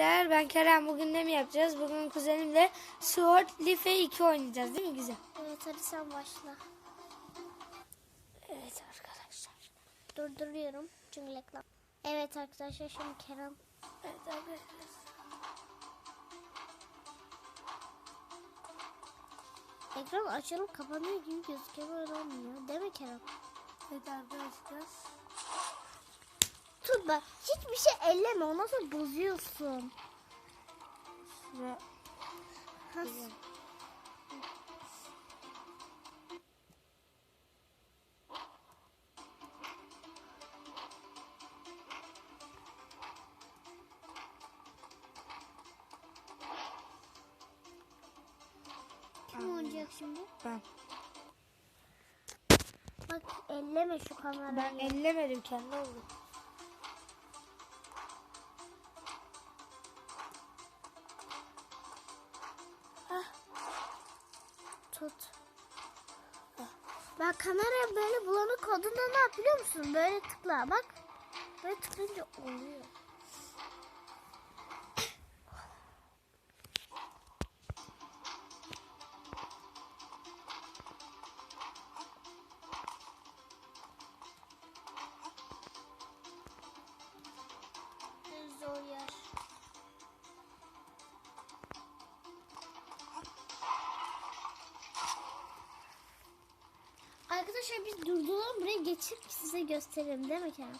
Arkadaşlar ben Kerem bugün ne mi yapacağız? Bugün kuzenimle Sword Life 2 oynayacağız değil mi güzel? Evet hadi sen başla. Evet arkadaşlar. Durduruyorum çünkü reklam. Evet arkadaşlar şimdi Kerem. Evet arkadaşlar. Ekran açılıp kapanıyor gibi gözüküyor böyle olmuyor. Değil mi Kerem? Evet arkadaşlar. Bak hiçbir şey elleme ondan sonra bozuyorsun. Ha, Kim oynayacak şimdi? ben. Bak elleme şu kamerayı. Ben ellemedim kendi oldu. Tut. Bak kamera böyle bulanık olduğunda ne yap biliyor musun? Böyle tıkla bak. Böyle tıklayınca oluyor. Arkadaşlar biz durduralım buraya geçip size gösterelim değil mi Kerem?